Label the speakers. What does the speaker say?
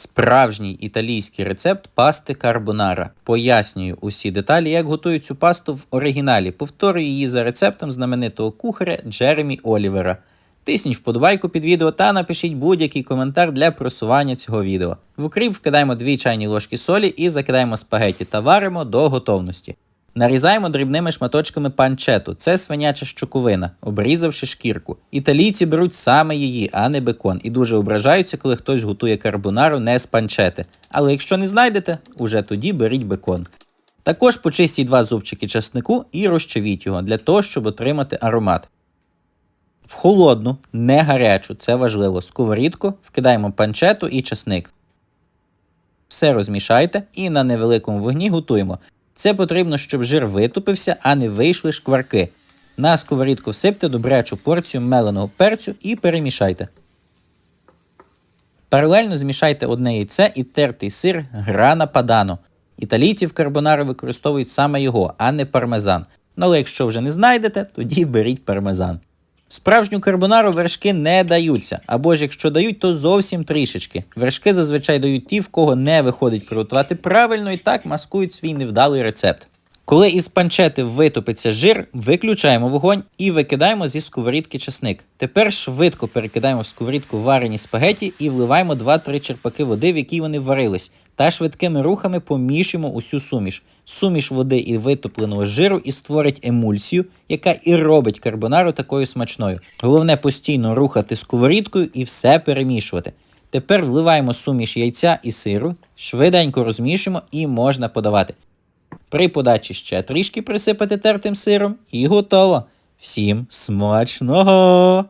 Speaker 1: Справжній італійський рецепт пасти карбонара. Пояснюю усі деталі, як готую цю пасту в оригіналі. Повторюю її за рецептом знаменитого кухаря Джеремі Олівера. Тисніть вподобайку під відео та напишіть будь-який коментар для просування цього відео. В укріп вкидаємо 2 чайні ложки солі і закидаємо спагеті та варимо до готовності. Нарізаємо дрібними шматочками панчету. Це свиняча щоковина, обрізавши шкірку. Італійці беруть саме її, а не бекон, і дуже ображаються, коли хтось готує карбонару не з панчети. Але якщо не знайдете, уже тоді беріть бекон. Також почистіть два зубчики часнику і розчавіть його для того, щоб отримати аромат. В холодну, не гарячу, це важливо, сковорідку вкидаємо панчету і часник. Все розмішайте і на невеликому вогні готуємо. Це потрібно, щоб жир витупився, а не вийшли шкварки. На сковорідку всипте добрячу порцію меленого перцю і перемішайте. Паралельно змішайте одне яйце і тертий сир грана падано. Італійці в карбонару використовують саме його, а не пармезан. Ну але якщо вже не знайдете, тоді беріть пармезан. Справжню карбонару вершки не даються, або ж якщо дають, то зовсім трішечки. Вершки зазвичай дають ті, в кого не виходить приготувати правильно і так маскують свій невдалий рецепт. Коли із панчети витопиться жир, виключаємо вогонь і викидаємо зі сковорідки часник. Тепер швидко перекидаємо в сковорідку варені спагеті і вливаємо 2-3 черпаки води, в якій вони варились, та швидкими рухами помішуємо усю суміш. Суміш води і витопленого жиру і створить емульсію, яка і робить карбонару такою смачною. Головне постійно рухати сковорідкою і все перемішувати. Тепер вливаємо суміш яйця і сиру, швиденько розмішуємо і можна подавати. При подачі ще трішки присипати тертим сиром і готово. Всім смачного!